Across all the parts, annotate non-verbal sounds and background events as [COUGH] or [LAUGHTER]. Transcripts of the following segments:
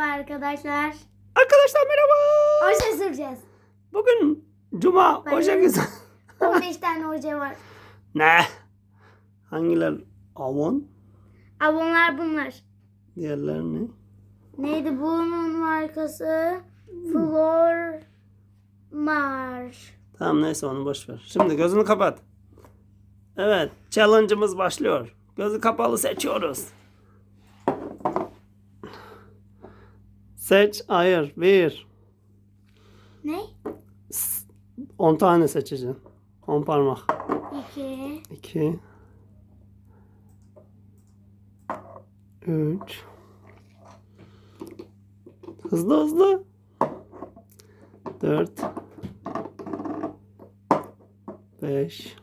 Merhaba arkadaşlar. Arkadaşlar merhaba. Hoca süreceğiz. Bugün Cuma. Ben- Hoca güzel. 15 tane hoca var. ne? Hangiler? Avon. Abonlar bunlar. Diğerleri ne? Neydi bunun markası? Flor Mar. Tamam neyse onu boş ver. Şimdi gözünü kapat. Evet. Challenge'ımız başlıyor. Gözü kapalı seçiyoruz. Seç, ayır. Bir. Ne? 10 tane seçeceksin. 10 parmak. 2 2 3 Hızlı hızlı. 4 5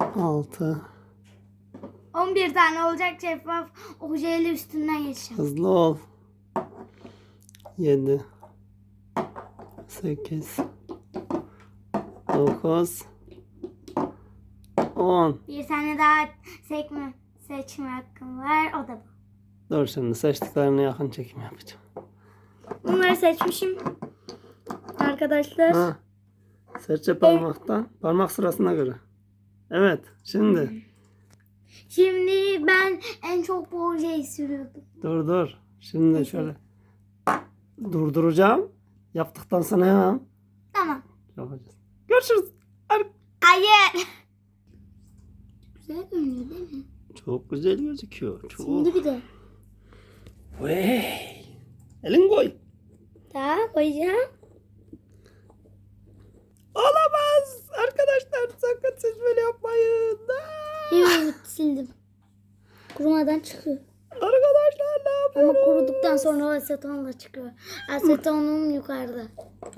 6 11 tane olacak şeffaf ojeyle üstünden geçeceğim. Hızlı ol. 7 8 9 10 Bir tane daha sekme seçme hakkım var. O da bu. Dur şimdi seçtiklerine yakın çekim yapacağım. Bunları seçmişim. Arkadaşlar. Ha. Serçe parmaktan. Parmak sırasına göre. Evet. Şimdi. Şimdi ben en çok bu ojeyi sürüyordum. Dur dur. Şimdi şöyle. Durduracağım. Yaptıktan sonra hemen Tamam. yapacağız. Görüşürüz. Hayır. Güzel görünüyor değil mi? Çok güzel gözüküyor. Çok. Şimdi bir de. Vey. Elin koy. Daha koyacağım. Olamaz. Arkadaşlar sakın siz böyle yapmayın. Aa! Yok sildim. Kurumadan çıkıyor. Kuruduktan sonra o aseton da çıkıyor. Asetonum yukarıda.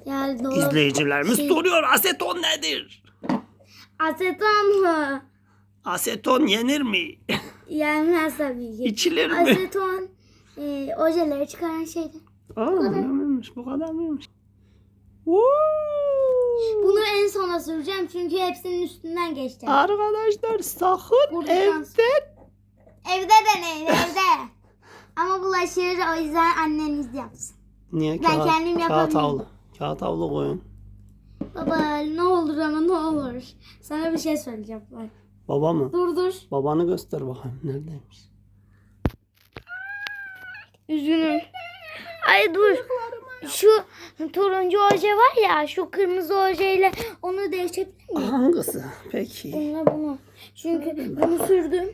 Yani dolap. İzleyicilerimiz Şey- soruyor aseton nedir? Aseton mu? Aseton yenir mi? [LAUGHS] Yenmez tabii ki. İçilir mi? Aseton e, ojeleri çıkaran şeydi. Aa, mıymış? Bu kadar mıymış? Woo! Bunu en sona süreceğim çünkü hepsinin üstünden geçeceğim. Arkadaşlar sakın Buradan- evde Evde deneyin evde. Ama bulaşır o yüzden anneniz yapsın. Niye Ben kağıt, kendim kağıt havlu. Kağıt havlu koyun. Baba ne olur ama ne olur. Sana bir şey söyleyeceğim. Bak. Baba mı? Dur dur. Babanı göster bakayım neredeymiş. Üzgünüm. Ay dur. Şu turuncu oje var ya şu kırmızı ojeyle onu değişebilir miyim? Hangisi? Peki. Bununla bunu. Çünkü bunu sürdüm.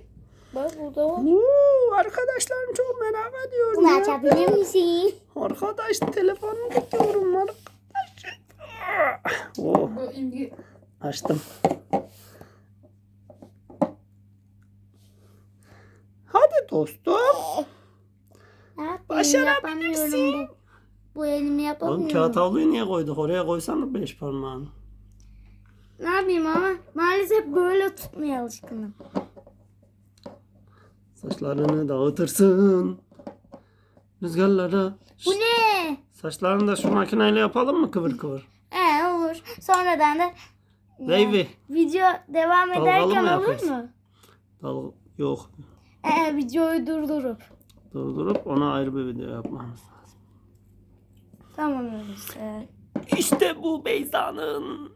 Bak burada var. Woo, arkadaşlarım çok merak ediyor. Bunu açabilir misin? Arkadaş telefonumu tutuyorum arkadaş. Oh, açtım. Hadi dostum. Başarabilirsin. Bu. Bu elimi Oğlum yapamıyorum. kağıt havluyu niye koyduk? Oraya koysana beş parmağını. Ne yapayım ama maalesef böyle tutmaya alışkınım. Saçlarını dağıtırsın. Rüzgarlara. Bu ne? Saçlarını da şu makineyle yapalım mı kıvır kıvır? Ee olur. Sonradan da Wavy. video devam Dalgalı ederken mı olur yapıyorsun? mu? Dal yok. Ee, videoyu durdurup. Durdurup ona ayrı bir video yapmamız lazım. Tamam öyleyse. İşte bu Beyza'nın.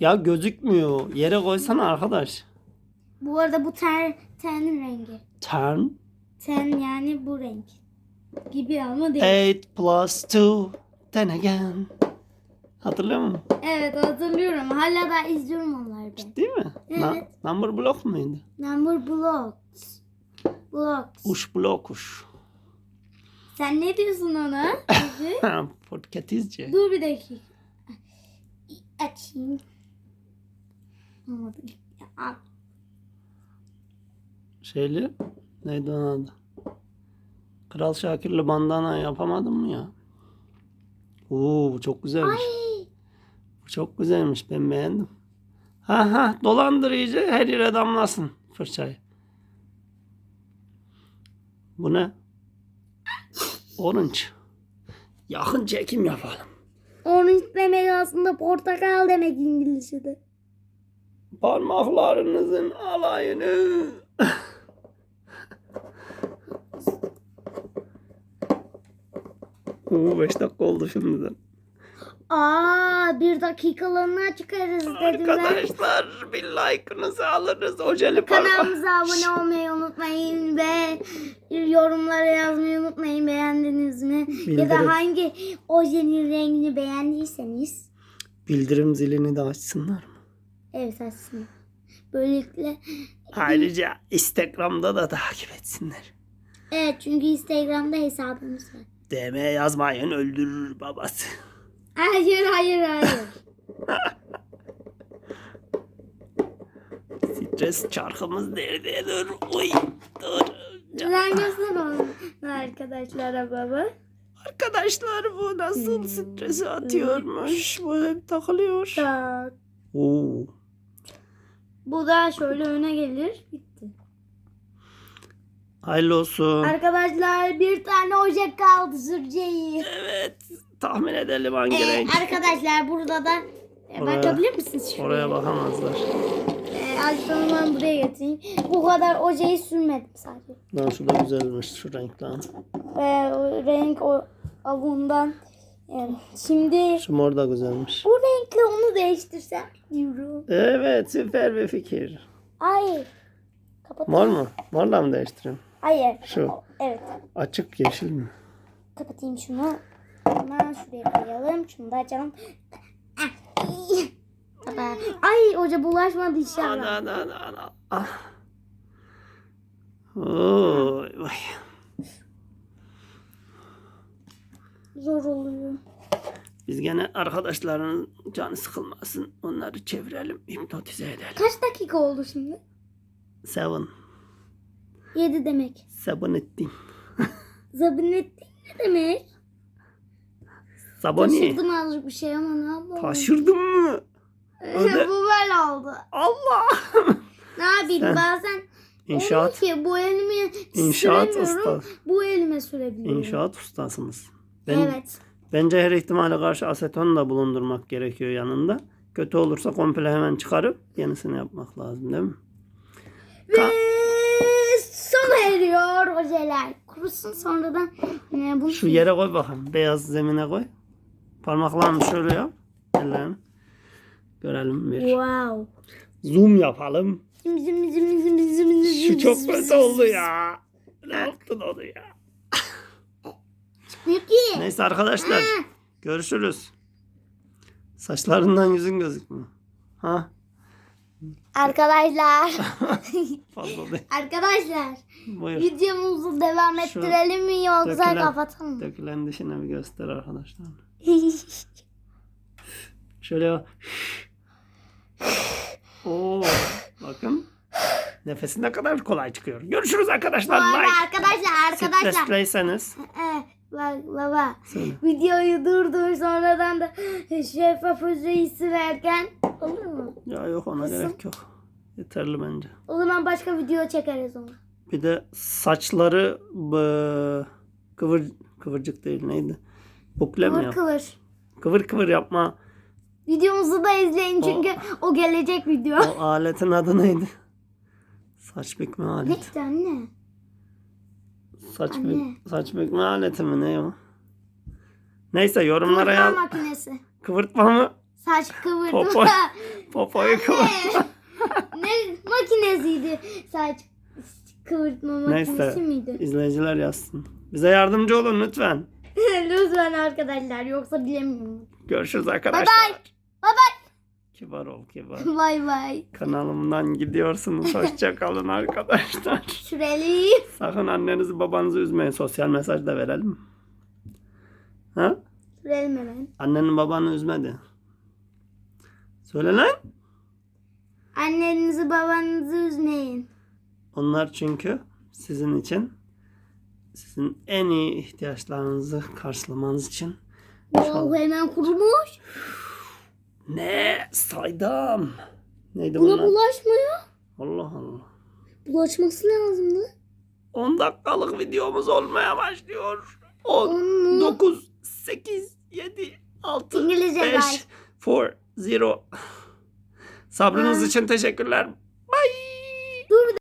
Ya gözükmüyor. Yere koysana arkadaş. Bu arada bu ten, tenin rengi. Turn Ten yani bu renk. Gibi ama değil. 8 plus 2 then again. Hatırlıyor musun? Evet hatırlıyorum. Hala da izliyorum onları ben. Değil mi? Na- Evet. number block muydu? Number blocks. Blocks. Uş blokuş. Sen ne diyorsun ona? [LAUGHS] Dedi. Portekizce. Dur bir dakika. Açayım. Olmadı. Ya, Şeyli neydi onun adı? Kral Şakir'le bandana yapamadın mı ya? Oo bu çok güzelmiş. Ay. Bu çok güzelmiş ben beğendim. Ha ha dolandırıcı her yere damlasın fırçayı. Bu ne? Orange. Yakın çekim yapalım. Orange demek aslında portakal demek İngilizce'de. Parmaklarınızın alayını. Oo 5 dakika oldu şimdiden. Aa bir dakikalığına çıkarız dedim ben. Arkadaşlar bir like'ınızı alırız. Parmak. Kanalımıza abone olmayı unutmayın ve yorumlara yazmayı unutmayın beğendiniz mi? Ya Bildirim. da hangi ojenin rengini beğendiyseniz. Bildirim zilini de açsınlar mı? Evet aslında. Böylelikle Ayrıca Instagram'da da takip etsinler. evet çünkü Instagram'da hesabımız var. DM yazmayın öldürür babası. [LAUGHS] Hayır hayır hayır. [LAUGHS] Stres çarkımız nerede? Dur. Uy. Dur. Sen göster onu arkadaşlara baba. Arkadaşlar bu nasıl stresi atıyormuş. Bu hep takılıyor. Tak. Oo. Bu da şöyle öne gelir. Bitti. Hayırlı olsun. Arkadaşlar bir tane oje kaldı süreceği. Evet. Tahmin edelim hangi Ee, renk. arkadaşlar burada da e, Oraya- bakabilir misiniz şuraya? Oraya bakamazlar. Ee, ben buraya getireyim. Bu kadar ojeyi sürmedim sadece. Lan şu da güzelmiş şu renk lan. Ee, o renk o avundan. Şimdi Şu mor da güzelmiş. bu renkle onu değiştirsem diyorum. Evet süper bir fikir. Hayır. Kapat. Mor mu? Morla mı değiştireyim? Hayır. Şu. Evet. Açık yeşil mi? Kapatayım şunu. Hemen şuraya koyalım. Şunu da açalım. Ay hoca bulaşmadı inşallah. Ana ana ana ana. Ah. Oy, vay. Zor oluyor. Biz gene arkadaşların canı sıkılmasın. Onları çevirelim, hipnotize edelim. Kaç dakika oldu şimdi? Seven. 7 demek. Sabonettin. [LAUGHS] Zabinettin ne demek? Saboni. Taşırdım azıcık bir şey ama ne yapalım? Taşırdın mı? [LAUGHS] öde- bu böyle oldu. Allah. Ne yapayım Sen- bazen İnşaat. ki bu elime İnşaat usta. Bu elime sürebiliyorum. İnşaat ustasınız. Ben, Evet. Bence her ihtimale karşı aseton da bulundurmak gerekiyor yanında. Kötü olursa komple hemen çıkarıp yenisini yapmak lazım değil mi? Ve sona eriyor ojeler. Kurusun sonradan. Ne, bu Şu yere koy bakalım. Beyaz zemine koy. Parmaklarını şöyle yap. Ellerini. Görelim bir. Wow. Zoom yapalım. Zim zim zim zim zim zim Şu çok zim kötü zim oldu zim. ya. Ne yaptın onu ya? Neyse arkadaşlar. Görüşürüz. Saçlarından yüzün gözükmüyor. Ha? Arkadaşlar. [LAUGHS] Fazla değil. Arkadaşlar. Buyur. Videomuzu devam Şu ettirelim mi yoksa dökülen- kapatalım mı? Dökülen dişini bir göster arkadaşlar. [LAUGHS] Şöyle. [LAUGHS] Oo, bakın. Nefesi ne kadar kolay çıkıyor. Görüşürüz Bu arkadaşlar. arada Like. arkadaşlar arkadaşlar. Stresliyseniz. Bak baba. Söyle. Videoyu durdur sonradan da şeffaf hücreyi sürerken olur mu? Ya yok ona Nasıl? gerek yok. Yeterli bence. O zaman başka video çekeriz onu. Bir de saçları bu, kıvır kıvırcık değil neydi? Bukle mi Kıvır kıvır. Kıvır kıvır yapma. Videomuzu da izleyin çünkü o, gelecek video. O aletin adı neydi? Saç bükme aleti. işte anne? Saç, Anne. bük, saç bükme aleti mi ne o? Neyse yorumlara Kıvırtma yaz. makinesi. Kıvırtma mı? Saç kıvırtma. Popo. [LAUGHS] Popoyu kıvır. [LAUGHS] ne makinesiydi? Saç kıvırtma makinesi Neyse. miydi? İzleyiciler yazsın. Bize yardımcı olun lütfen. [LAUGHS] Lütfen arkadaşlar yoksa bilemiyorum. Görüşürüz Bye arkadaşlar. bye. Bye bye. Kibar ol kibar. [LAUGHS] Bye bye. Kanalımdan gidiyorsunuz. Hoşça kalın arkadaşlar. [LAUGHS] Şureli. Sakın annenizi babanızı üzmeyin. Sosyal mesaj da verelim. Ha? Sürelim hemen. Annenin babanı üzmedi. Söyle lan. Annenizi babanızı üzmeyin. Onlar çünkü sizin için sizin en iyi ihtiyaçlarınızı karşılamanız için Wow, hemen kurumuş. Ne saydam. Neydi Buna bunlar? bulaşmıyor. Allah Allah. Bulaşması lazımdı. 10 dakikalık videomuz olmaya başlıyor. 10, On mu? 9, 8, 7, 6, İngilizce 5, gay. 4, 0. Sabrınız için teşekkürler.